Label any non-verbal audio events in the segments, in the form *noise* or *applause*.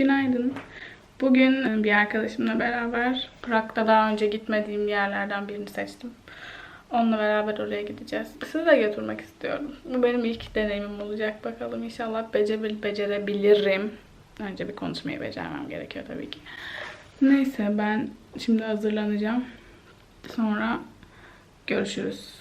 Günaydın. Bugün e, bir arkadaşımla beraber Prag'da daha önce gitmediğim yerlerden birini seçtim. Onunla beraber oraya gideceğiz. Sizi de götürmek istiyorum. Bu benim ilk deneyimim olacak. Bakalım inşallah becebil, becerebilirim. Önce bir konuşmayı becermem gerekiyor tabii ki. Neyse ben şimdi hazırlanacağım. Sonra görüşürüz.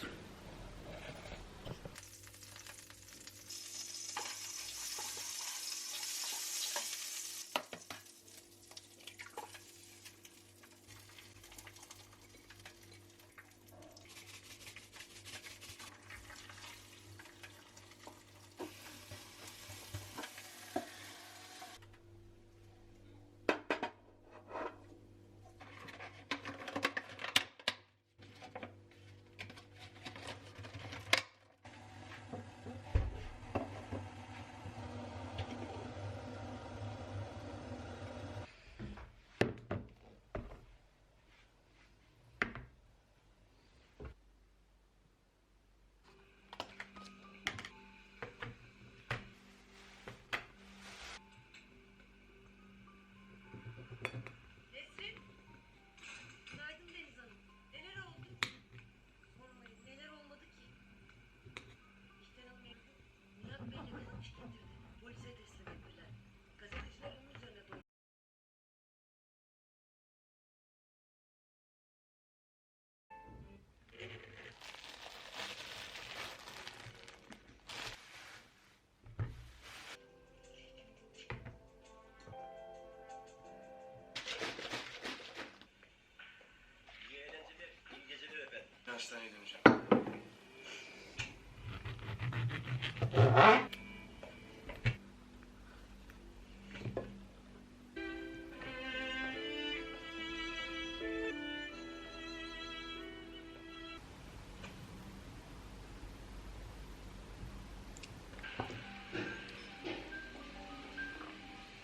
Hastaneye döneceğim.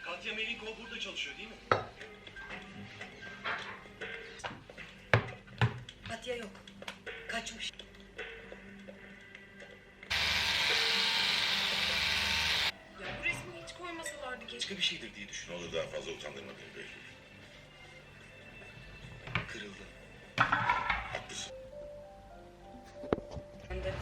Katya Melikov burada çalışıyor değil mi? Katya yok. Kaçmış. Ya bu resmi hiç koymasalardı keşke. Başka bir şeydir diye düşün. Onu daha fazla utandırmadın belli. Kırıldı. Haklısın. Ben de.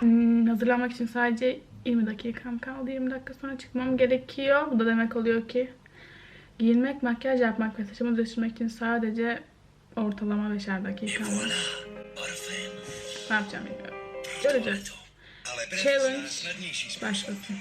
Hmm, hazırlanmak için sadece 20 dakikam kaldı. 20 dakika sonra çıkmam gerekiyor. Bu da demek oluyor ki giyinmek, makyaj yapmak ve saçımı düzleştirmek için sadece ortalama 5'er dakikam var. Ne yapacağım bilmiyorum. Göreceğiz. Challenge başlasın.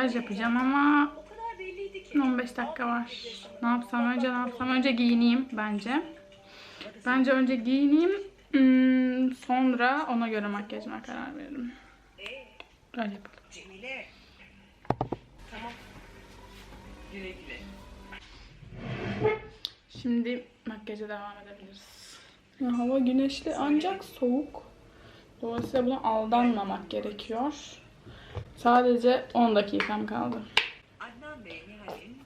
Makyaj yapacağım ama O kadar belliydi ki. 15 dakika var. Ne yapsam önce ne yapsam önce giyineyim bence. Bence önce giyineyim. hmm, sonra ona göre makyajıma karar veririm. Öyle yapalım. Cemile. Tamam. Güle güle. Şimdi makyaja devam edebiliriz. Ya, hava güneşli ancak soğuk. Dolayısıyla buna aldanmamak gerekiyor. Sadece 10 dakikam kaldı. Adnan Bey Nihal'in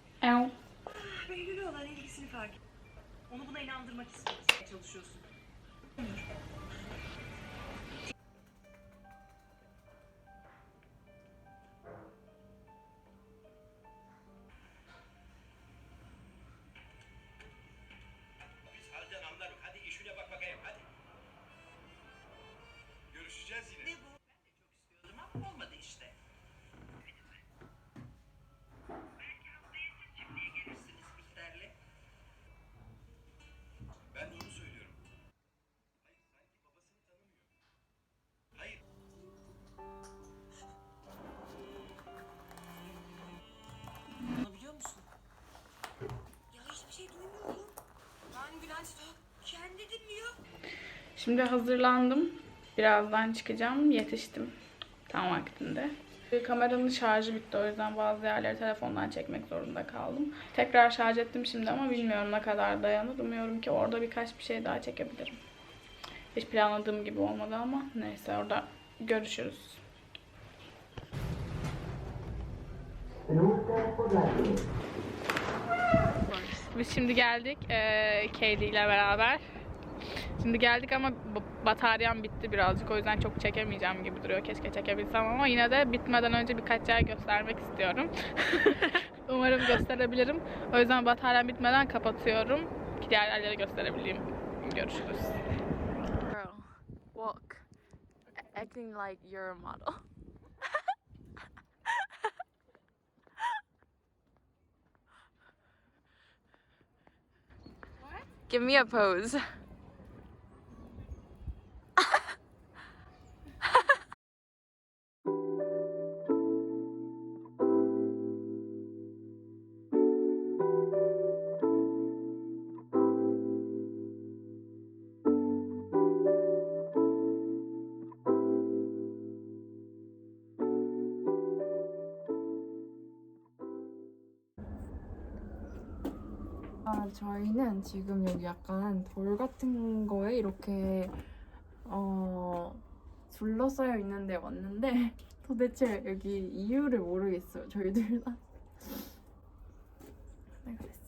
Şimdi hazırlandım. Birazdan çıkacağım. Yetiştim. Tam vaktinde. Kameranın şarjı bitti o yüzden bazı yerleri telefondan çekmek zorunda kaldım. Tekrar şarj ettim şimdi ama bilmiyorum ne kadar dayanır. Umuyorum ki orada birkaç bir şey daha çekebilirim. Hiç planladığım gibi olmadı ama neyse orada görüşürüz. Biz şimdi geldik eee Katie ile beraber. Şimdi geldik ama bataryam bitti birazcık o yüzden çok çekemeyeceğim gibi duruyor. Keşke çekebilsem ama yine de bitmeden önce birkaç yer göstermek istiyorum. *laughs* Umarım gösterebilirim. O yüzden bataryam bitmeden kapatıyorum. Ki diğer yerleri gösterebileyim. Görüşürüz. Girl, walk. Acting like you're a model. *laughs* Give me a pose. 저희는 지금 여기 약간 돌 같은 거에 이렇게 어 둘러싸여 있는데 왔는데 *laughs* 도대체 여기 이유를 모르겠어요. 저희 둘 다. 네, 그랬습니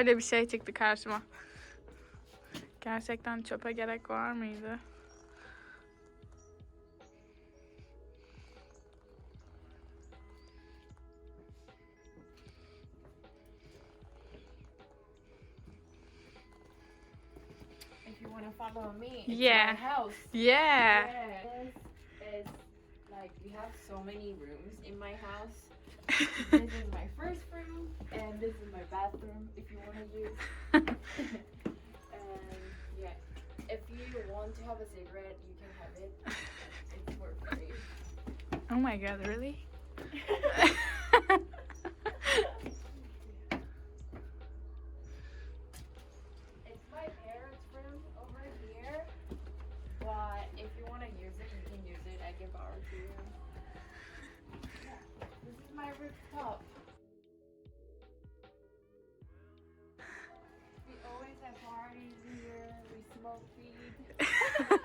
Böyle bir şey çıktı karşıma. Gerçekten çöpe gerek var mıydı? Follow me, Yeah. house. Yeah. This is like we have so many rooms in my house. This is my first room, and this is my bathroom. If you want to use. *laughs* and yeah, if you want to have a cigarette, you can have it. It's for free. Oh my god, really? *laughs* It's my parents' room over here, but if you want to use it, you can use it. I can borrow to you.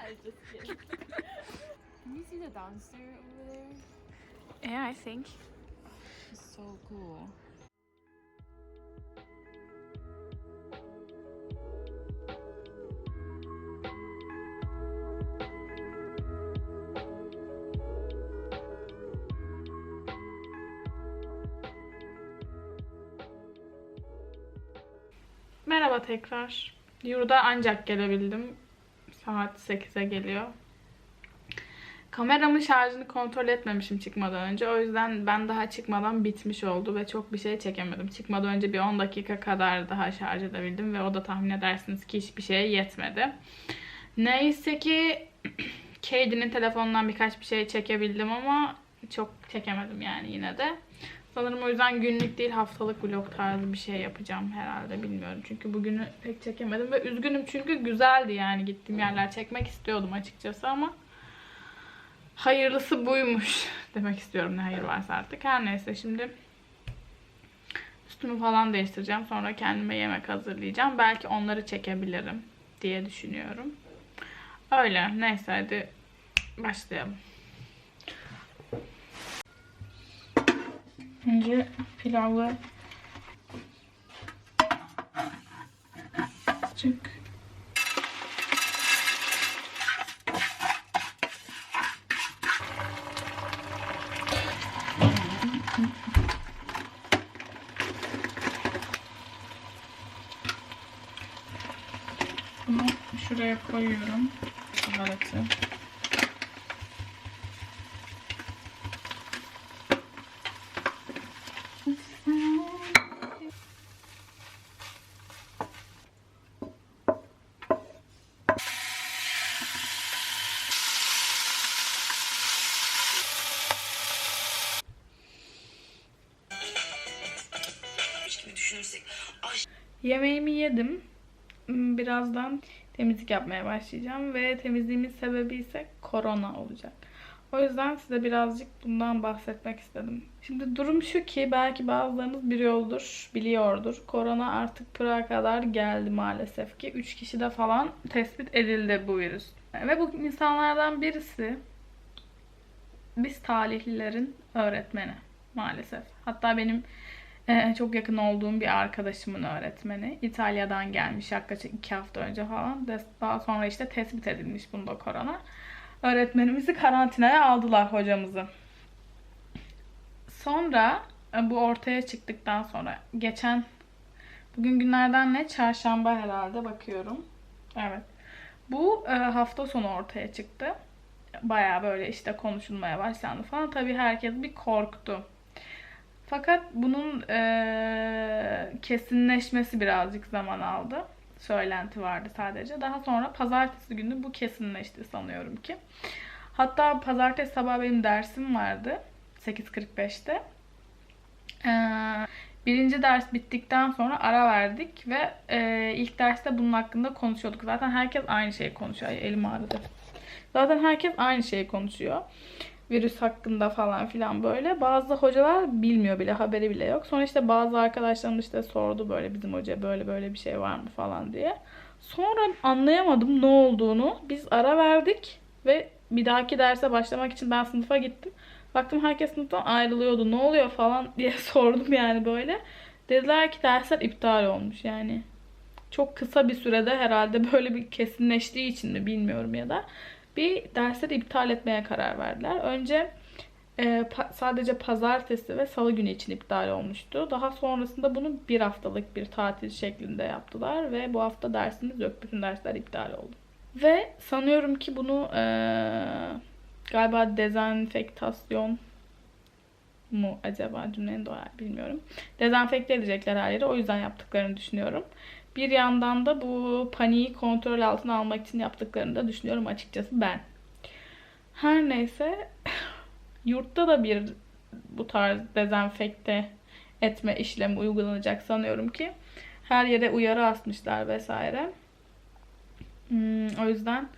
I just kidding. Can you see the downstairs over there? Yeah, I think. It's so cool. Merhaba tekrar. Yurda ancak gelebildim. Saat 8'e geliyor. Kameramın şarjını kontrol etmemişim çıkmadan önce. O yüzden ben daha çıkmadan bitmiş oldu ve çok bir şey çekemedim. Çıkmadan önce bir 10 dakika kadar daha şarj edebildim ve o da tahmin edersiniz ki hiçbir şeye yetmedi. Neyse ki *clears throat* Katie'nin telefonundan birkaç bir şey çekebildim ama çok çekemedim yani yine de. Sanırım o yüzden günlük değil haftalık vlog tarzı bir şey yapacağım herhalde bilmiyorum. Çünkü bugünü pek çekemedim ve üzgünüm çünkü güzeldi yani gittiğim yerler çekmek istiyordum açıkçası ama hayırlısı buymuş *laughs* demek istiyorum ne hayır varsa artık. Her neyse şimdi üstümü falan değiştireceğim. Sonra kendime yemek hazırlayacağım. Belki onları çekebilirim diye düşünüyorum. Öyle neyse hadi başlayalım. Önce pilavı çık. Bunu şuraya koyuyorum. Baharatı. Yemeğimi yedim. Hmm, Birazdan temizlik yapmaya başlayacağım ve temizliğimin sebebi ise korona olacak. O yüzden size birazcık bundan bahsetmek istedim. Şimdi durum şu ki belki bazılarınız biliyordur, biliyordur. Korona artık Pırağa kadar geldi maalesef ki. 3 kişide falan tespit edildi bu virüs. Ve bu insanlardan birisi biz talihlilerin öğretmeni maalesef. Hatta benim ee, çok yakın olduğum bir arkadaşımın öğretmeni. İtalya'dan gelmiş yaklaşık iki hafta önce falan. Daha sonra işte tespit edilmiş bunda korona. Öğretmenimizi karantinaya aldılar hocamızı. Sonra e, bu ortaya çıktıktan sonra geçen bugün günlerden ne? Çarşamba herhalde bakıyorum. Evet. Bu e, hafta sonu ortaya çıktı. Baya böyle işte konuşulmaya başlandı falan. Tabii herkes bir korktu. Fakat bunun eee, kesinleşmesi birazcık zaman aldı. Söylenti vardı sadece. Daha sonra pazartesi günü bu kesinleşti sanıyorum ki. Hatta pazartesi sabah benim dersim vardı. 8.45'te. Eee, birinci ders bittikten sonra ara verdik ve eee, ilk derste bunun hakkında konuşuyorduk. Zaten herkes aynı şeyi konuşuyor. Ay, elim ağrıdı. Zaten herkes aynı şeyi konuşuyor virüs hakkında falan filan böyle. Bazı hocalar bilmiyor bile, haberi bile yok. Sonra işte bazı arkadaşlarım işte sordu böyle bizim hoca böyle böyle bir şey var mı falan diye. Sonra anlayamadım ne olduğunu. Biz ara verdik ve bir dahaki derse başlamak için ben sınıfa gittim. Baktım herkes sınıftan ayrılıyordu. Ne oluyor falan diye *laughs* sordum yani böyle. Dediler ki dersler iptal olmuş yani. Çok kısa bir sürede herhalde böyle bir kesinleştiği için mi bilmiyorum ya da bir dersleri iptal etmeye karar verdiler. Önce e, pa- sadece pazartesi ve salı günü için iptal olmuştu. Daha sonrasında bunu bir haftalık bir tatil şeklinde yaptılar ve bu hafta dersimiz yok. Bütün dersler iptal oldu. Ve sanıyorum ki bunu e, galiba dezenfektasyon mu acaba cümlenin doğru bilmiyorum. Dezenfekte edecekler her yeri. O yüzden yaptıklarını düşünüyorum. Bir yandan da bu paniği kontrol altına almak için yaptıklarını da düşünüyorum açıkçası ben. Her neyse *laughs* yurtta da bir bu tarz dezenfekte etme işlemi uygulanacak sanıyorum ki. Her yere uyarı asmışlar vesaire. Hmm, o yüzden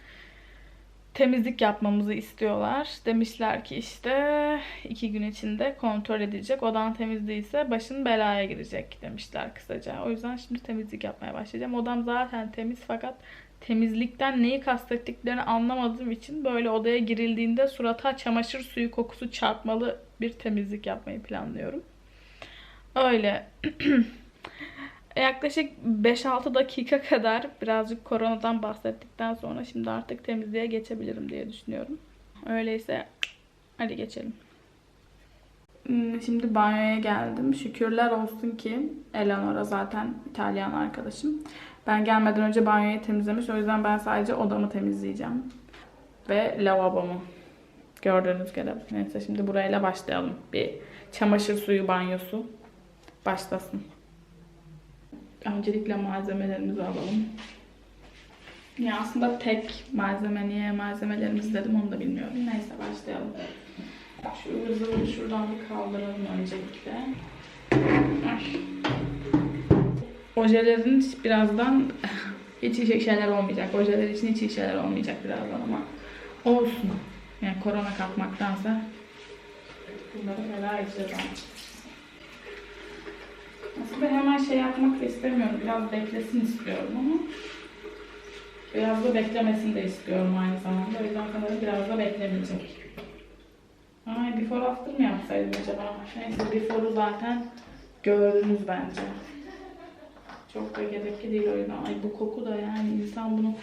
temizlik yapmamızı istiyorlar. Demişler ki işte iki gün içinde kontrol edilecek. Odan temiz değilse başın belaya girecek demişler kısaca. O yüzden şimdi temizlik yapmaya başlayacağım. Odam zaten temiz fakat temizlikten neyi kastettiklerini anlamadığım için böyle odaya girildiğinde surata çamaşır suyu kokusu çarpmalı bir temizlik yapmayı planlıyorum. Öyle. *clears throat* Yaklaşık 5-6 dakika kadar birazcık koronadan bahsettikten sonra şimdi artık temizliğe geçebilirim diye düşünüyorum. Öyleyse hadi geçelim. Hmm, Şimdi banyoya geldim. Şükürler olsun ki Eleanor'a zaten İtalyan arkadaşım. Ben gelmeden önce banyoyu temizlemiş. O yüzden ben sadece odamı temizleyeceğim. Ve lavabomu. Gördüğünüz gibi. Neyse şimdi burayla başlayalım. Bir çamaşır suyu banyosu başlasın. Öncelikle malzemelerimizi alalım. Ya aslında tek malzeme niye malzemelerimiz dedim onu da bilmiyorum. Neyse başlayalım. Şu ıvır şuradan bir kaldıralım öncelikle. Ojelerin birazdan *laughs* hiç iyi şeyler olmayacak. Ojeler için hiç iyi şeyler olmayacak birazdan ama olsun. Yani korona kapmaktansa bunları feda edeceğiz. Aslında hemen şey yapmak da istemiyorum. Biraz beklesin istiyorum ama biraz da beklemesini de istiyorum aynı zamanda. O yüzden sanırım biraz da beklemeyecek. Ay before after mı yapsaydım acaba? Neyse before'u zaten gördünüz bence. Çok da gerekli değil o yüzden. Ay bu koku da yani insan bunu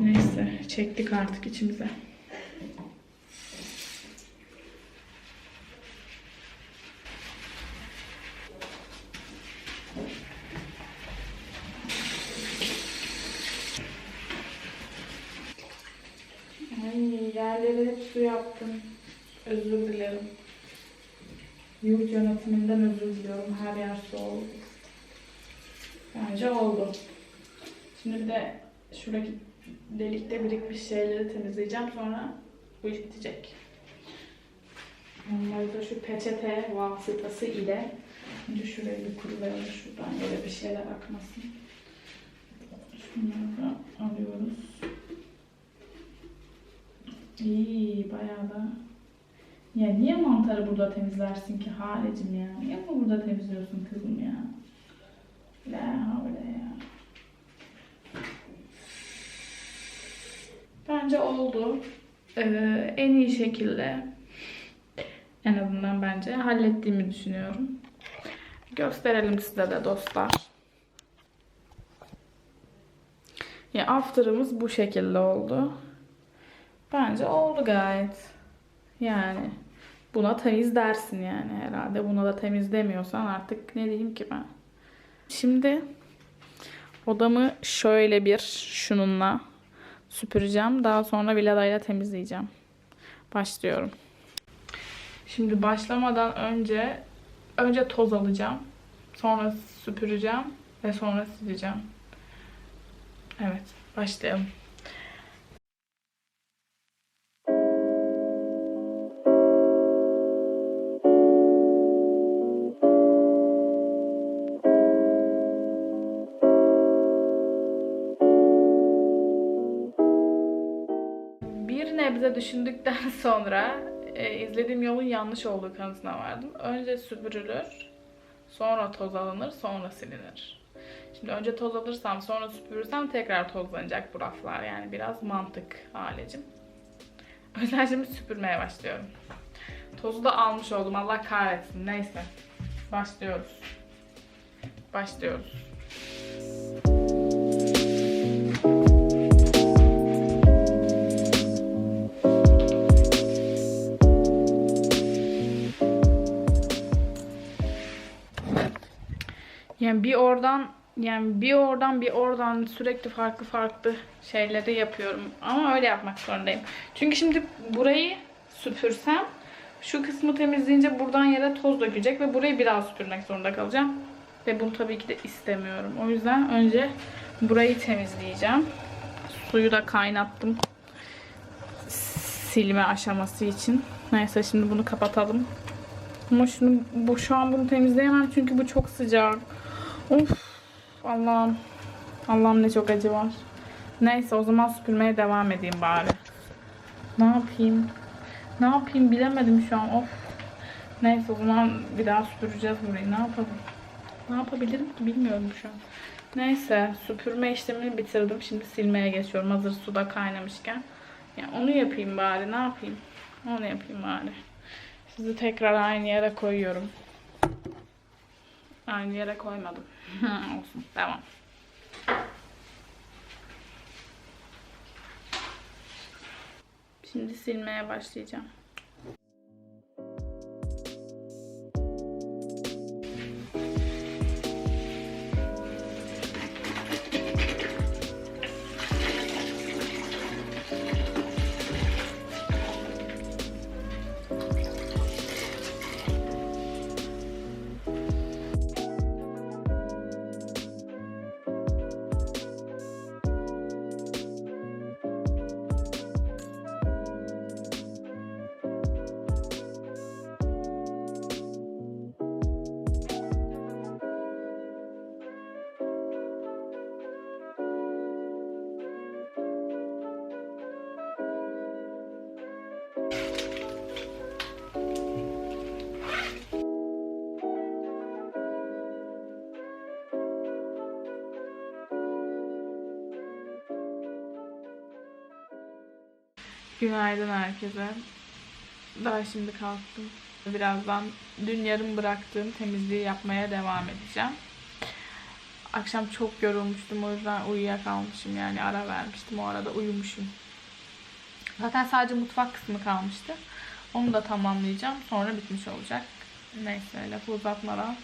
neyse çektik artık içimize. Ay yerleri hep su yaptım. Özür dilerim. Yurt yönetiminden özür diliyorum. Her yer su oldu. Bence oldu. Şimdi de şuradaki delikte birikmiş şeyleri temizleyeceğim. Sonra bu iş bitecek. Onları da şu peçete vasıtası ile Önce şurayı bir kurulayalım şuradan yere bir şeyler akmasın. Şunları da alıyoruz. İyi bayağı da. Ya niye mantarı burada temizlersin ki Halecim ya? Niye mi burada temizliyorsun kızım ya? La havle ya. Bence oldu. Ee, en iyi şekilde en azından bence hallettiğimi düşünüyorum. Gösterelim size de dostlar. Ya after'ımız bu şekilde oldu. Bence oldu gayet. Yani buna temiz dersin yani herhalde. Buna da temiz demiyorsan artık ne diyeyim ki ben. Şimdi odamı şöyle bir şununla süpüreceğim. Daha sonra viladayla temizleyeceğim. Başlıyorum. Şimdi başlamadan önce önce toz alacağım. Sonra süpüreceğim ve sonra sileceğim. Evet, başlayalım. Düşündükten *laughs* sonra e, izlediğim yolun yanlış olduğu kanısına vardım. Önce süpürülür, sonra toz alınır, sonra silinir. Şimdi önce toz alırsam, sonra süpürürsem tekrar tozlanacak bu raflar. Yani biraz mantık halecim. O yüzden *laughs* şimdi süpürmeye başlıyorum. Tozu da almış oldum. Allah kahretsin. Neyse. Başlıyoruz. Başlıyoruz. Yani bir oradan yani bir oradan bir oradan sürekli farklı farklı şeyleri yapıyorum. Ama öyle yapmak zorundayım. Çünkü şimdi burayı süpürsem şu kısmı temizleyince buradan yere toz dökecek ve burayı biraz süpürmek zorunda kalacağım. Ve bunu tabii ki de istemiyorum. O yüzden önce burayı temizleyeceğim. Suyu da kaynattım. Silme aşaması için. Neyse şimdi bunu kapatalım. Ama şunu, bu, şu an bunu temizleyemem çünkü bu çok sıcak. Of Allah'ım. Allah'ım ne çok acı var. Neyse o zaman süpürmeye devam edeyim bari. Ne yapayım? Ne yapayım bilemedim şu an. Of. Neyse o zaman bir daha süpüreceğiz burayı. Ne yapalım? Ne yapabilirim ki bilmiyorum şu an. Neyse süpürme işlemini bitirdim. Şimdi silmeye geçiyorum. Hazır suda kaynamışken. Ya onu yapayım bari. Ne yapayım? Onu yapayım bari. Sizi tekrar aynı yere koyuyorum. Aynı yere koymadım. Olsun. Devam. Şimdi silmeye başlayacağım. Günaydın herkese. Daha şimdi kalktım. Birazdan dün yarım bıraktığım temizliği yapmaya devam edeceğim. Akşam çok yorulmuştum o yüzden uyuyakalmışım yani ara vermiştim o arada uyumuşum. Zaten sadece mutfak kısmı kalmıştı. Onu da tamamlayacağım. Sonra bitmiş olacak. Neyse lafı uzatmadan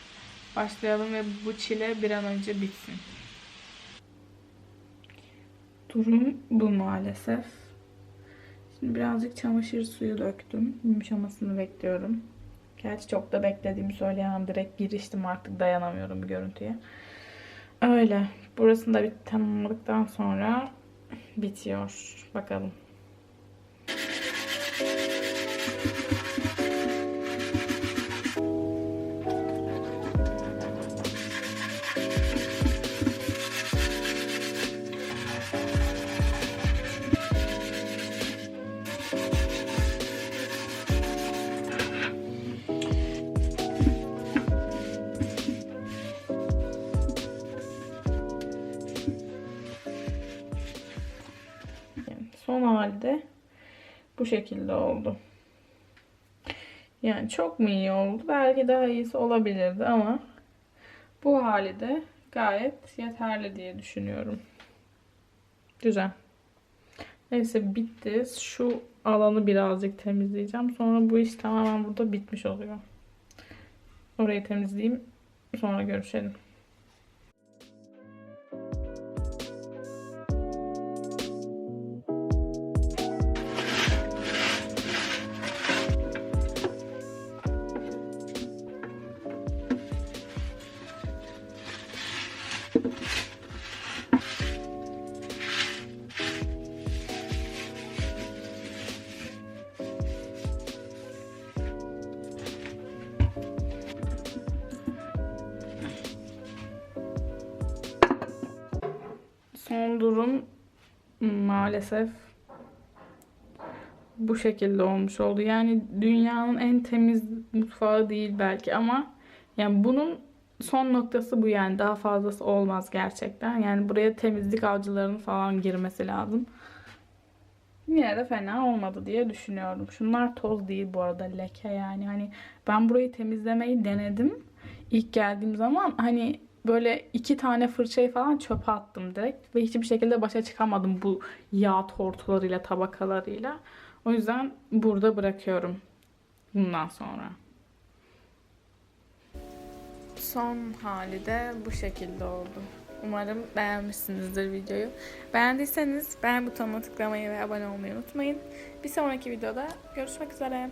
başlayalım ve bu çile bir an önce bitsin. Durum bu maalesef. Şimdi birazcık çamaşır suyu döktüm. Yumuşamasını bekliyorum. Gerçi çok da beklediğimi söyleyemem. Direkt giriştim artık dayanamıyorum bu görüntüye. Öyle. Burasını da bir tamamladıktan sonra bitiyor. Bakalım. Son halde bu şekilde oldu. Yani çok mu iyi oldu? Belki daha iyisi olabilirdi ama bu hali de gayet yeterli diye düşünüyorum. Güzel. Neyse bitti. Şu alanı birazcık temizleyeceğim. Sonra bu iş tamamen burada bitmiş oluyor. Orayı temizleyeyim. Sonra görüşelim. Maalesef bu şekilde olmuş oldu. Yani dünyanın en temiz mutfağı değil belki ama yani bunun son noktası bu yani daha fazlası olmaz gerçekten. Yani buraya temizlik avcılarının falan girmesi lazım. Yine de fena olmadı diye düşünüyorum. Şunlar toz değil bu arada leke yani. Hani ben burayı temizlemeyi denedim. İlk geldiğim zaman hani böyle iki tane fırçayı falan çöpe attım direkt. Ve hiçbir şekilde başa çıkamadım bu yağ tortularıyla, tabakalarıyla. O yüzden burada bırakıyorum bundan sonra. Son hali de bu şekilde oldu. Umarım beğenmişsinizdir videoyu. Beğendiyseniz beğen butonuna tıklamayı ve abone olmayı unutmayın. Bir sonraki videoda görüşmek üzere.